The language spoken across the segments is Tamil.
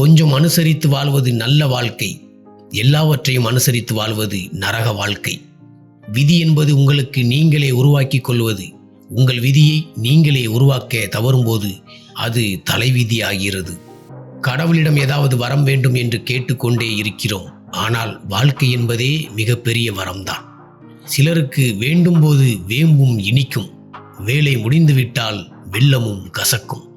கொஞ்சம் அனுசரித்து வாழ்வது நல்ல வாழ்க்கை. எல்லாவற்றையும் அனுசரித்து வாழ்வது நரக வாழ்க்கை. விதி என்பது உங்களுக்கு நீங்களே உருவாக்கிக் கொள்வது. உங்கள் விதியை நீங்களே உருவாக்க தவறும்போது அது தலைவிதி ஆகிறது கடவுளிடம் ஏதாவது வரம் வேண்டும் என்று கேட்டுக்கொண்டே இருக்கிறோம். ஆனால் வாழ்க்கை என்பதே மிகப்பெரிய வரம்தான். சிலருக்கு வேண்டும்போது வேம்பும் இனிக்கும். வேலை முடிந்துவிட்டால் வெள்ளமும் கசக்கும்.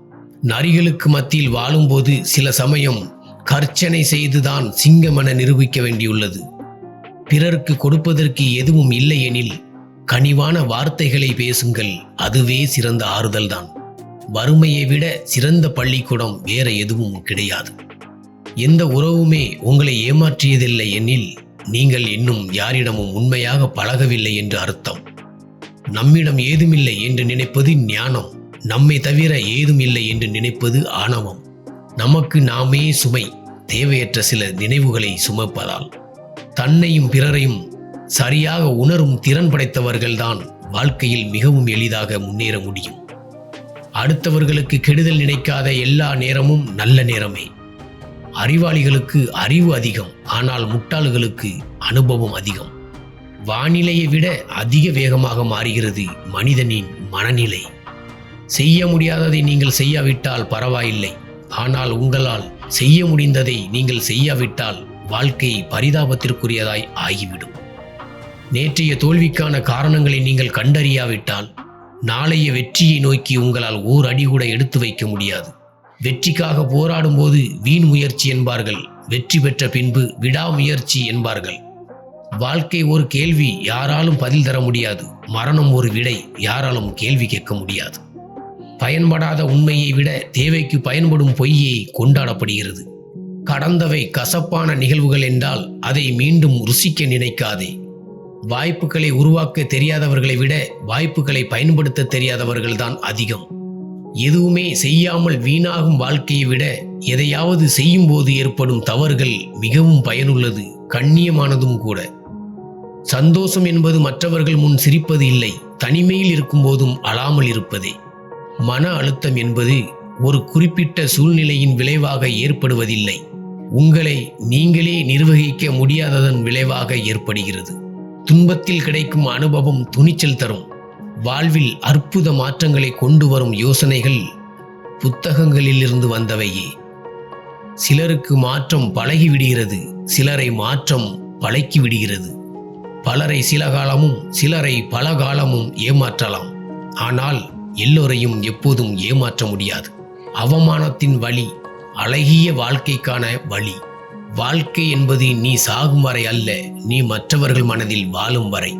நரிகளுக்கு மத்தியில் வாழும்போது சில சமயம் கர்ச்சனை செய்துதான் சிங்கமென நிரூபிக்க வேண்டியுள்ளது. பிறருக்கு கொடுப்பதற்கு எதுவும் இல்லை எனில் கனிவான வார்த்தைகளை பேசுங்கள் அதுவே சிறந்த ஆறுதல்தான். வறுமையை விட சிறந்த பள்ளிக்கூடம் வேற எதுவும் கிடையாது. எந்த உறவுமே உங்களை ஏமாற்றியதில்லை எனில் நீங்கள் இன்னும் யாரிடமும் உண்மையாக பழகவில்லை என்று அர்த்தம். நம்மிடம் ஏதுமில்லை என்று நினைப்பது ஞானம். நம்மை தவிர ஏதும் இல்லை என்று நினைப்பது ஆணவம். நமக்கு நாமே சுமை தேவையற்ற சில நினைவுகளை சுமப்பதால். தன்னையும் பிறரையும் சரியாக உணரும் திறன் படைத்தவர்கள்தான் வாழ்க்கையில் மிகவும் எளிதாக முன்னேற முடியும். அடுத்தவர்களுக்கு கெடுதல் நினைக்காத எல்லா நேரமும் நல்ல நேரமே. அறிவாளிகளுக்கு அறிவு அதிகம் ஆனால் முட்டாள்களுக்கு அனுபவம் அதிகம். வானிலையை விட அதிக வேகமாக மாறுகிறது மனிதனின் மனநிலை. செய்ய முடியாததை நீங்கள் செய்யாவிட்டால் பரவாயில்லை. ஆனால் உங்களால் செய்ய முடிந்ததை நீங்கள் செய்யாவிட்டால் வாழ்க்கை பரிதாபத்திற்குரியதாய் ஆகிவிடும். நேற்றைய தோல்விக்கான காரணங்களை நீங்கள் கண்டறியாவிட்டால் நாளைய வெற்றியை நோக்கி உங்களால் ஓர் அடி கூட எடுத்து வைக்க முடியாது. வெற்றிக்காக போராடும் போது வீண் முயற்சி என்பார்கள் வெற்றி பெற்ற பின்பு விடாமுயற்சி என்பார்கள். வாழ்க்கை ஒரு கேள்வி யாராலும் பதில் தர முடியாது மரணம் ஒரு விடை யாராலும் கேள்வி கேட்க முடியாது. பயன்படாத உண்மையை விட தேவைக்கு பயன்படும் பொய்யை கொண்டாடப்படுகிறது. கடந்தவை கசப்பான நிகழ்வுகள் என்றால் அதை மீண்டும் ருசிக்க நினைக்காதே. வாய்ப்புகளை உருவாக்க தெரியாதவர்களை விட வாய்ப்புகளை பயன்படுத்த தெரியாதவர்கள்தான் அதிகம். எதுவுமே செய்யாமல் வீணாகும் வாழ்க்கையை விட எதையாவது செய்யும் போது ஏற்படும் தவறுகள் மிகவும் பயனுள்ளது கண்ணியமானதும் கூட. சந்தோஷம் என்பது மற்றவர்கள் முன் சிரிப்பது இல்லை தனிமையில் இருக்கும்போதும் அழாமல் இருப்பதே. மன அழுத்தம் என்பது ஒரு குறிப்பிட்ட சூழ்நிலையின் விளைவாக ஏற்படுவதில்லை. உங்களை நீங்களே நிர்வகிக்க முடியாததன் விளைவாக ஏற்படுகிறது. துன்பத்தில் கிடைக்கும் அனுபவம் துணிச்சல் தரும். வாழ்வில் அற்புத மாற்றங்களை கொண்டு வரும் யோசனைகள் புத்தகங்களிலிருந்து வந்தவையே. சிலருக்கு மாற்றம் பழகிவிடுகிறது சிலரை மாற்றம் பழக்கி விடுகிறது பலரை சில காலமும் சிலரை பல காலமும் ஏமாற்றலாம். ஆனால் எல்லோரையும் எப்போதும் ஏமாற்ற முடியாது. அவமானத்தின் வழி அழகிய வாழ்க்கைக்கான வழி. வாழ்க்கை என்பது நீ சாகும் வரை அல்ல நீ மற்றவர்கள் மனதில் வாழும் வரை.